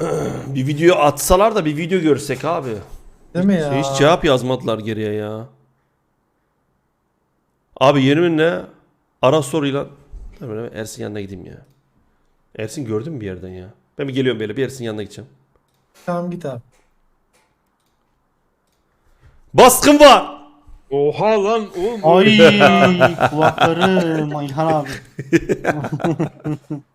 bir video atsalar da bir video görsek abi. Değil mi ya? Hiç cevap yazmadılar geriye ya. Abi yeminle ara soruyla ben Ersin yanına gideyim ya. Ersin gördün mü bir yerden ya? Ben bir geliyorum böyle bir Ersin yanına gideceğim. Tamam git abi. Baskın var. Oha lan oğlum. Ay kulaklarım İlhan abi.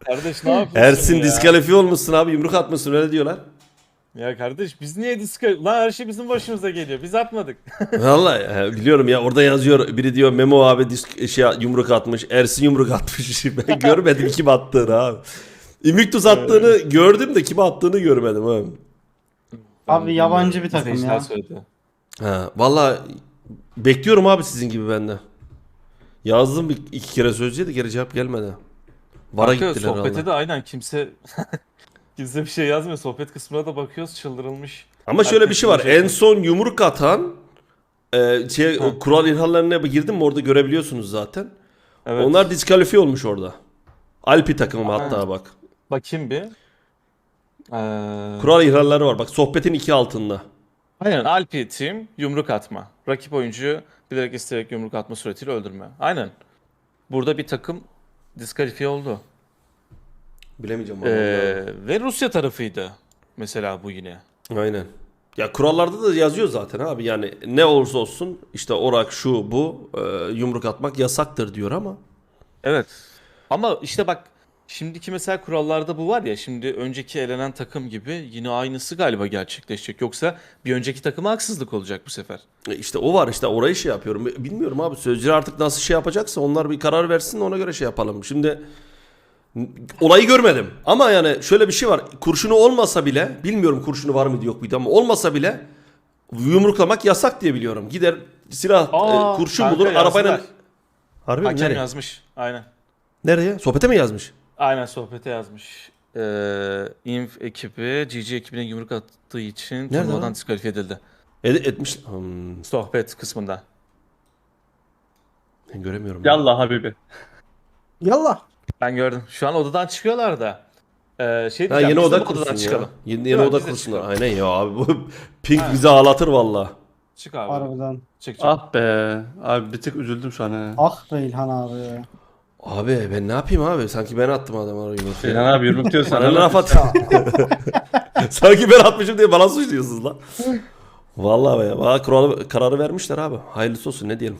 Kardeş ne yapıyorsun Ersin ya? diskalifiye olmuşsun abi yumruk atmışsın öyle diyorlar. Ya kardeş biz niye diskal... Lan her şey bizim başımıza geliyor. Biz atmadık. Vallahi biliyorum ya orada yazıyor biri diyor Memo abi disk, şey yumruk atmış Ersin yumruk atmış ben görmedim kim attığını abi. Invictus attığını gördüm de kim attığını görmedim abi. Abi yabancı bir takım ya. söyledi. Ha, vallahi bekliyorum abi sizin gibi ben de. Yazdım bir, iki kere sözcüye de geri cevap gelmedi. Vara Kanka, gittiler Sohbete valla. de aynen kimse... kimse bir şey yazmıyor. Sohbet kısmına da bakıyoruz çıldırılmış. Ama şöyle bir şey var. En son yumruk atan e, şey, o kural ihlallerine bir girdim mi orada görebiliyorsunuz zaten. Evet. Onlar diskalifiye olmuş orada. Alpi takımı hatta Aynen. bak. Bakayım bir. Ee... Kural ihlalleri var. Bak sohbetin iki altında. Aynen Alpi Team yumruk atma. Rakip oyuncuyu bilerek isteyerek yumruk atma suretiyle öldürme. Aynen. Burada bir takım diskalifiye oldu. Bilemeyeceğim. Ee, ve Rusya tarafıydı. Mesela bu yine. Aynen. Ya kurallarda da yazıyor zaten abi. Yani ne olursa olsun işte orak şu bu e, yumruk atmak yasaktır diyor ama. Evet. Ama işte bak şimdiki mesela kurallarda bu var ya şimdi önceki elenen takım gibi yine aynısı galiba gerçekleşecek. Yoksa bir önceki takıma haksızlık olacak bu sefer. E, İşte o var işte orayı şey yapıyorum. Bilmiyorum abi sözcüler artık nasıl şey yapacaksa onlar bir karar versin ona göre şey yapalım. Şimdi olayı görmedim ama yani şöyle bir şey var. Kurşunu olmasa bile bilmiyorum kurşunu var mıydı yok muydu ama olmasa bile yumruklamak yasak diye biliyorum. Gider silah Aa, e, kurşun kanka bulur arabayla. yazdılar. Harbi mi? Hakem Nereye? yazmış. Aynen. Nereye? Sohbete mi yazmış? Aynen sohbete yazmış. Ee, Inf ekibi GG ekibine yumruk attığı için Nerede turnuvadan lan? diskalifiye edildi. Ed- etmiş. Hmm, Sohbet kısmında. ben göremiyorum. Yallah Habibi. Yallah. Ben gördüm. Şu an odadan çıkıyorlar da. Ee, şey Ha diyeceğim, yeni biz de oda bu odadan kursun ya. çıkalım. Yeni, yeni Değil mi? oda Biz de kursunlar. çıkalım. Aynen ya abi bu pink Ha. bizi ağlatır valla. Çık abi. Harbiden. Çık çık. Ah be. Abi bir tık üzüldüm şu an. he. Ah be İlhan abi. Abi ben ne yapayım abi? Sanki ben attım adamı yumurtayı. İlhan abi yumruk diyor Sana sana. laf at. Sanki ben atmışım diye bana suçluyorsunuz lan. Vallahi be. Valla kuralı, kararı vermişler abi. Hayırlısı olsun ne diyelim.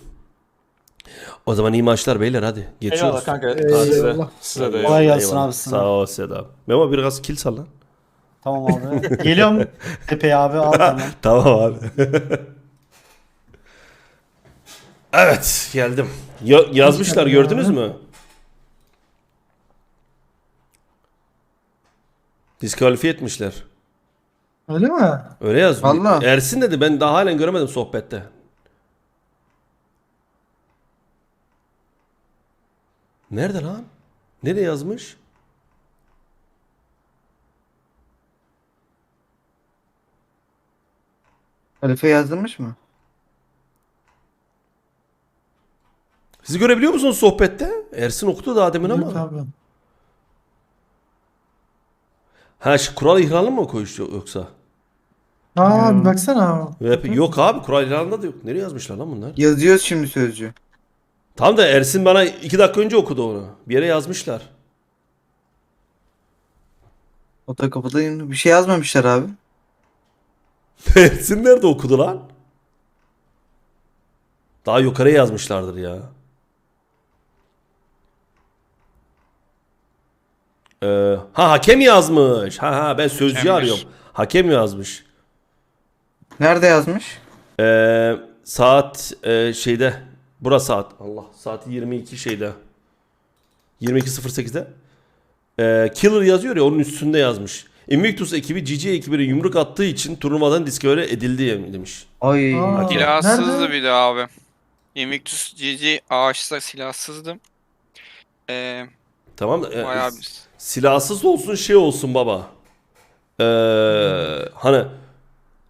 O zaman iyi maçlar beyler hadi. Geçiyoruz. Eyvallah kanka. Eyvallah. Size, size de. Kolay gelsin Eyvallah. abi sana. Sağ ol Seda. Memo biraz kill sal lan. Tamam abi. Geliyorum. Epey abi al hemen. Tamam abi. evet geldim. Ya- yazmışlar gördünüz mü? Diskalifiye etmişler. Öyle mi? Öyle yaz. Vallahi. Ersin dedi ben daha halen göremedim sohbette. Nerede lan? Nereye yazmış? Halife yazdırmış mı? Sizi görebiliyor musunuz sohbette? Ersin okudu daha demin ama. abi. Ha şu kural ihlali mı koymuş yoksa? Aa Hmm. bir baksana. Yok abi kural ihlalinde de yok. Nereye yazmışlar lan bunlar? Yazıyoruz şimdi sözcü. Tam da Ersin bana iki dakika önce okudu onu. Bir yere yazmışlar. Oto kapıda bir şey yazmamışlar abi. Ersin nerede okudu lan? Daha yukarıya yazmışlardır ya. Ee, ha hakem yazmış. Ha ha ben sözcü Hakemmiş. arıyorum. Hakem yazmış. Nerede yazmış? Ee, saat e, şeyde. Bura saat. Allah saati 22 şeyde. 22.08'de. Ee, Killer yazıyor ya onun üstünde yazmış. Invictus ekibi GG ekibine yumruk attığı için turnuvadan diskalifiye edildi demiş. Ay. Aa. Silahsızdı Nerede? bir de abi. Invictus GG ağaçta silahsızdı. Ee, Tamam da e, bayağı bir... silahsız olsun şey olsun baba. Ee, hani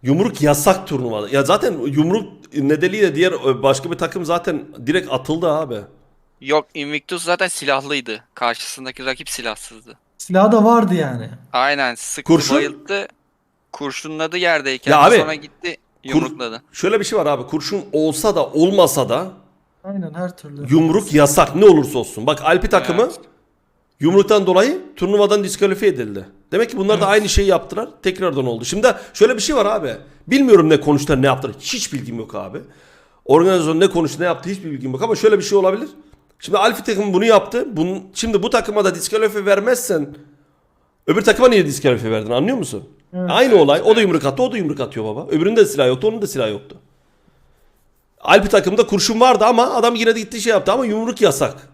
yumruk yasak turnuvada. Ya zaten yumruk nedeniyle diğer e, başka bir takım zaten direkt atıldı abi. Yok Invictus zaten silahlıydı. Karşısındaki rakip silahsızdı. Silahı da vardı yani. Aynen sıktı Kurşun? bayılttı. Kurşunladı yerdeyken Ya abi, sonra gitti yumrukladı. Şöyle bir şey var abi. Kurşun olsa da olmasa da Aynen her türlü. yumruk yasak ne olursa olsun. Bak Alpi takımı Evet. Yumruktan dolayı turnuvadan diskalifiye edildi. Demek ki bunlar da aynı şeyi yaptılar. Tekrardan oldu. Şimdi şöyle bir şey var abi. Bilmiyorum ne konuştular ne yaptılar. Hiç bilgim yok abi. Organizasyon ne konuştu ne yaptı hiçbir bilgim yok. Ama şöyle bir şey olabilir. Şimdi Alfi takımı bunu yaptı. Bunun, şimdi bu takıma da diskalifiye vermezsen öbür takıma niye diskalifiye verdin anlıyor musun? Evet. Aynı olay. O da yumruk attı, o da yumruk atıyor baba. Öbüründe de silah yoktu, onun da silah yoktu. Alpi takımda kurşun vardı ama adam yine de gitti şey yaptı ama yumruk yasak.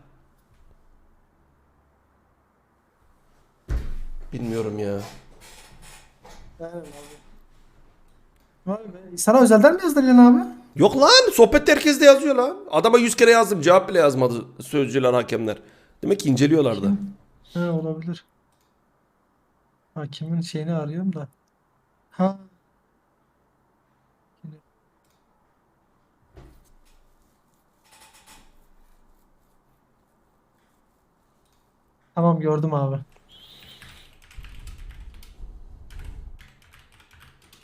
Bilmiyorum ya. Aynen abi. Vay be. Sana özelden mi yazdın İlhan abi? Yok lan sohbette herkes de yazıyor lan. Adama 100 kere yazdım cevap bile yazmadı sözcüler hakemler. Demek ki inceliyorlar da. He olabilir. Hakimin şeyini arıyorum da. Ha. Tamam gördüm abi.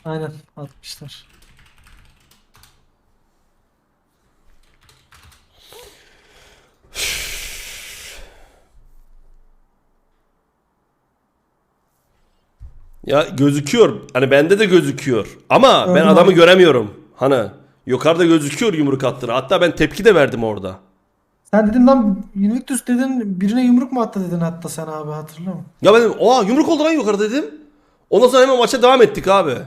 Aynen atmışlar. Ya gözüküyor. Hani bende de gözüküyor. Ama ben Gördüm adamı göremiyorum. Hani yukarıda gözüküyor yumruk attığını. Hatta ben tepki de verdim orada. Sen dedin lan Invictus dedin birine yumruk mu attı dedin hatta sen abi hatırlıyor musun? Ya ben dedim oha yumruk oldu lan yukarıda dedim. Ondan sonra hemen maça devam ettik abi.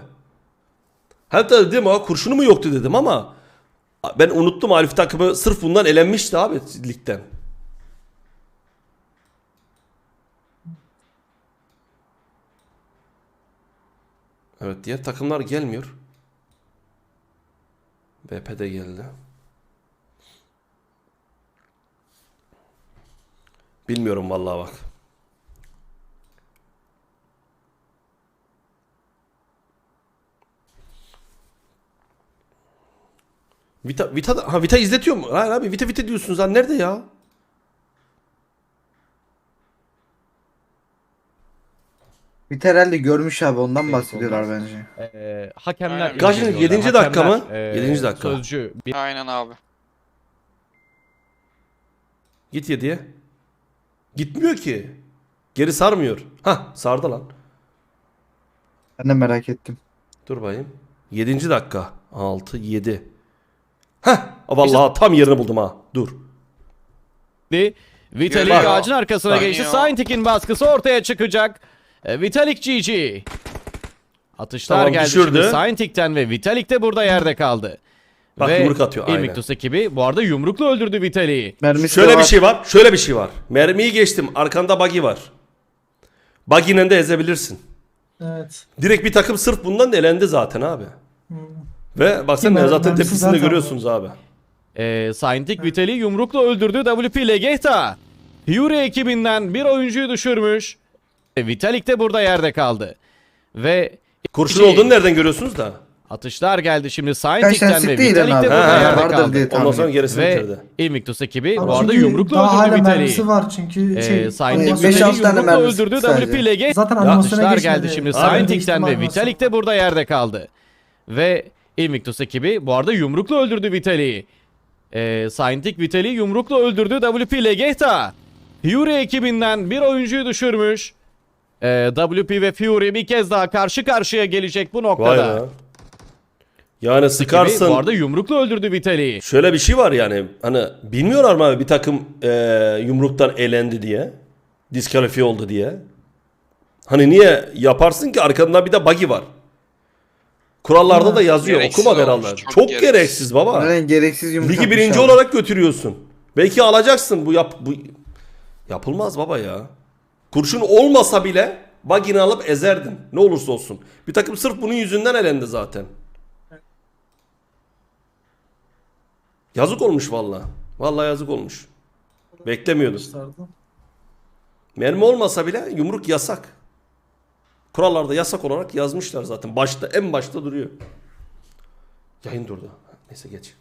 Hatta dedim ha kurşunu mu yoktu dedim ama ben unuttum Alif takımı sırf bundan elenmişti abi ligden. Evet diğer takımlar gelmiyor. BP de geldi. Bilmiyorum vallahi bak. Vita, Vita, da- ha Vita izletiyor mu? Hayır abi Vita Vita diyorsunuz lan nerede ya? Bir herhalde görmüş abi ondan bahsediyorlar bence. Ee, hakemler Aynen. Kaçıncı? ilgileniyorlar. Yedinci dakika mı? Hakemler, Yedinci dakika. Sözcü bir Aynen abi. Git yediye. Gitmiyor ki. Geri sarmıyor. Ha sardı lan. Ben de merak ettim. Dur bakayım. 7. dakika. 6 7. Heh. Vallahi tam yerini buldum ha. Dur. Vitalik Bak. ağacın arkasına geçti. Saintik'in baskısı ortaya çıkacak. Ee, Vitalik GG. Atışlar Tamam, geldi düşürdü. şimdi Saintik'ten ve Vitalik de burada yerde kaldı. Bak ve yumruk atıyor, aynen. Invictus ekibi bu arada yumrukla öldürdü Vitalik'i. Mermisi de Şöyle bir var. şey var. Şöyle bir şey var. Mermiyi geçtim. Arkanda buggy var. Buggy'yle de ezebilirsin. Evet. Direkt bir takım sırf bundan da elendi zaten abi. Ve baksana Mer- zaten tepkisini de zaten görüyorsunuz abi. Ee, Saintik Vitalik'i yumrukla öldürdü WP Legehta. Fury ekibinden bir oyuncuyu düşürmüş. E, Vitalik de burada yerde kaldı. Ve Kurşun İki. olduğunu nereden görüyorsunuz da? atışlar geldi şimdi Saintik'ten ve Vitalik de burada Ha, yerde kaldı. diye Ondan sonra gerisini Ve bitirdi. Invictus ekibi Abi bu arada yumrukla daha hala öldürdü mermisi Vitalik'i. var çünkü şey. Ee, Saintik beş, Vitalik'i yumrukla öldürdü. WP Legehta. Zaten animasyona Atışlar geldi şimdi. Saintik'ten ve Vitalik de burada yerde kaldı. Ve Invictus ekibi bu arada yumrukla öldürdü Vitalik'i. Ee, Saintik Vitalik'i yumrukla öldürdü WP Legehta. Fury ekibinden bir oyuncuyu düşürmüş. Ee, WP ve Fury bir kez daha karşı karşıya gelecek bu Vay noktada. be. Yani sıkarsın. bu arada yumrukla öldürdü Vitalik'i. Şöyle bir şey var yani hani bilmiyorlar mı abi bir takım eee, yumruktan elendi diye. Diskalifiye oldu diye. Hani niye yaparsın ki arkandan bir de buggy var. Kurallarda da yazıyor. Gereksiz Okuma olmuş, herhalde. çok Çok, gereksiz. gereksiz baba. Aynen gereksiz yumruk Ligi atmış birinci abi. olarak götürüyorsun. Belki alacaksın bu yap bu yapılmaz baba ya. Kurşun olmasa bile buggy'ni alıp ezerdin. Ne olursa olsun. Bir takım sırf bunun yüzünden elendi zaten. Yazık olmuş valla. Valla yazık olmuş. Beklemiyordum. Mermi olmasa bile yumruk yasak. Kurallarda yasak olarak yazmışlar zaten. Başta en başta duruyor. Yayın durdu. Neyse geç.